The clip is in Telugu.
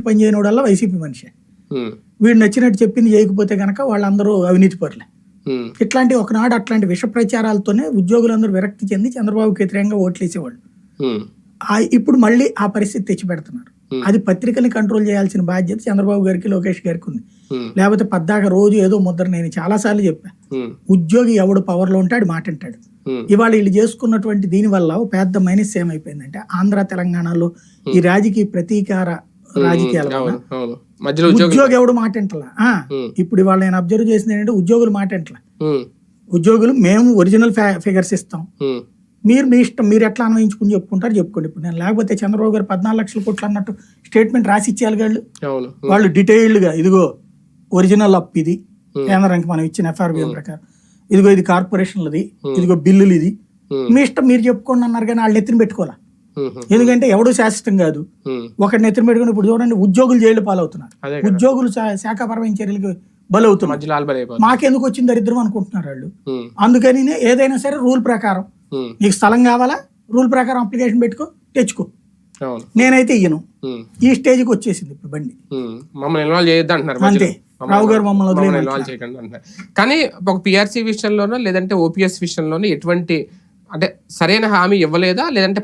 పని చేయనోడల్లా వైసీపీ మనిషి. వీడు నచ్చినట్టు చెప్పింది చేయకపోతే గనక వాళ్ళందరూ అవినీతి పరులే. ఇట్లాంటి ఒకనాడు అట్లాంటి విష ప్రచారాలతోనే ఉద్యోగులందరూ విరక్తి చెంది చంద్రబాబుకి వ్యతిరేకంగా ఓట్లేసేవాళ్ళు. ఇప్పుడు మళ్ళీ ఆ పరిస్థితి తెచ్చి పెడుతున్నారు. అది పత్రికల్ని కంట్రోల్ చేయాల్సిన బాధ్యత చంద్రబాబు గారికి లోకేష్ గారికి ఉంది. లేకపోతే పద్దాక రోజు ఏదో ముద్ర నేను చాలాసార్లు చెప్పా. ఉమ్, ఉద్యోగి ఎవడు పవర్లో ఉంటే ఆడు మాట అంటాడు. ఇవాళ వీళ్ళు చేసుకున్నటువంటి దీని వల్ల ఒక పెద్ద మైనస్ ఏమైపోయిందంటే ఆంధ్ర తెలంగాణలో ఈ రాజకీయ ప్రతీకార రాజకీయాల మధ్యలో ఉద్యోగం ఎవడు మాట ఆ, ఇప్పుడు ఇవాళ నేను అబ్జర్వ్ చేసింది ఏంటంటే ఉద్యోగులు మాట ఉద్యోగులు మేము ఒరిజినల్ ఫిగర్స్ ఇస్తాం. మీరు మీ ఇష్టం మీరు ఎట్లా అన్వయించుకుని చెప్పుకుంటారు చెప్పుకోండి. ఇప్పుడు నేను లేకపోతే చంద్రబాబు గారు పద్నాలుగు లక్షల కోట్లు అన్నట్టు స్టేట్మెంట్ రాసి ఇచ్చేయాలి వాళ్ళు వాళ్ళు డీటెయిల్డ్గా ఇదిగో ఒరిజినల్ అప్ ఇది. కేంద్రానికి మనం ఇచ్చిన ఎఫ్ఆర్బిఎం ప్రకారం. ఇదిగో ఇది కార్పొరేషన్లది ఇదిగో బిల్లులు ఇది మీ ఇష్టం మీరు చెప్పుకోండి అన్నారు కానీ వాళ్ళు నెత్తిన పెట్టుకోవాలా? ఎందుకంటే ఎవడు శాశ్వతం కాదు. ఒకటి నెత్తిన పెట్టుకుని ఇప్పుడు చూడండి ఉద్యోగులు జైలు పాలవుతున్నారు. ఉద్యోగులు శాఖాపరమైన చర్యలకు బలవుతున్నారు. మాకెందుకు వచ్చింది దరిద్రం అనుకుంటున్నారు వాళ్ళు? అందుకని ఏదైనా సరే రూల్ ప్రకారం. నీకు స్థలం కావాలా? రూల్ ప్రకారం అప్లికేషన్ పెట్టుకో తెచ్చుకో. నేనైతే ఇయ్యను. ఈ స్టేజ్కి వచ్చేసింది ఇప్పుడు బండి. ఉమ్, మమ్మల్ని ఇన్వాల్వ్ చేయొద్దు అంటున్నారు అంతే. రావు గారు మమ్మల్ని మమ్మల్ని వదిలేయమంటున్నారు. ఇన్వాల్వ్ చేయకండి అంటున్నారు. కానీ ఒక పిఆర్సీ విషయంలోనో లేదంటే ఓపీఎస్ విషయంలోనో ఎటువంటి అంటే సరైన హామీ ఇవ్వలేదా? లేదంటే